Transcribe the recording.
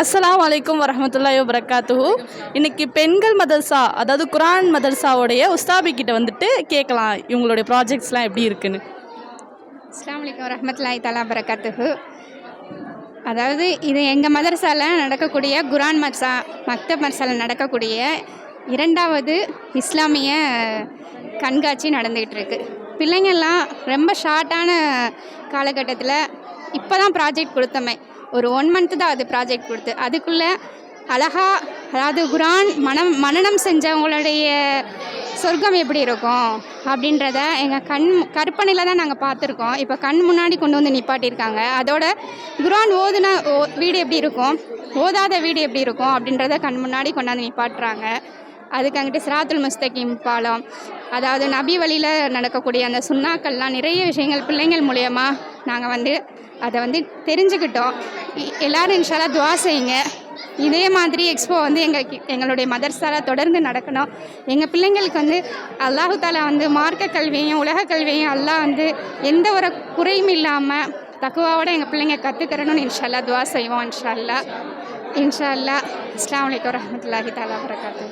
அஸ்லாம் அலைக்கும். வரமத்துல்லா வபரகாத்துஹு. இன்னைக்கு பெண்கள் மதர்சா அதாவது குரான் மதர்சாவுடைய உஸ்தாபி கிட்ட வந்துட்டு கேட்கலாம் இவங்களுடைய ப்ராஜெக்ட்ஸ்லாம் எப்படி இருக்குன்னு. அஸ்லாம் வலைக்கம் வரமத்துல்லாய் தலா பரகாத்துஹு அதாவது இது எங்கள் மதரசாவில் நடக்கக்கூடிய குரான் மர்சா மக்தப் மர்சாவில் நடக்கக்கூடிய இரண்டாவது இஸ்லாமிய கண்காட்சி நடந்துகிட்டு இருக்கு. பிள்ளைங்கள்லாம் ரொம்ப ஷார்ட்டான காலகட்டத்தில் இப்போ தான் ப்ராஜெக்ட் கொடுத்தமே. ஒரு ஒன் மந்த்து தான் அது ப்ராஜெக்ட் கொடுத்து. அதுக்குள்ளே அழகாக அதாவது குரான் மனம் மனனம் செஞ்சவங்களுடைய சொர்க்கம் எப்படி இருக்கும் அப்படின்றத எங்கள் கண் கற்பனையில் தான் நாங்கள் பார்த்துருக்கோம். இப்போ கண் முன்னாடி கொண்டு வந்து நிப்பாட்டியிருக்காங்க. அதோட குரான் ஓதுன ஓ வீடு எப்படி இருக்கும்? ஓதாத வீடு எப்படி இருக்கும் அப்படின்றத கண் முன்னாடி கொண்டாந்து நிப்பாட்டுறாங்க. அதுக்கு அங்கிட்டு சிராத்துல் முஸ்தகிம் பாலம். அதாவது நபி வழியில் நடக்கக்கூடிய அந்த சுண்ணாக்கள்லாம் நிறைய விஷயங்கள் பிள்ளைங்கள் மூலயமா நாங்கள் வந்து அதை வந்து தெரிஞ்சுக்கிட்டோம். எல்லாரும் இன்ஷாலாக துவா செய்யுங்க. இதே மாதிரி எக்ஸ்போ வந்து எங்கள் எங்களுடைய மதர்சால தொடர்ந்து நடக்கணும். எங்கள் பிள்ளைங்களுக்கு வந்து அல்லாஹு தாலா வந்து மார்க்க கல்வியையும் உலக கல்வியையும் எல்லாம் வந்து எந்த ஒரு குறையும் இல்லாமல் தக்குவாவோட எங்கள் பிள்ளைங்க கற்றுக்கிறணும்னு இன்ஷால்லா துவா செய்வோம் இன்ஷா அல்லா இன்ஷா அல்லா அஸ்லாம் வலைக்கம் வரமத்துல்லாஹி தாலா வரகாத்து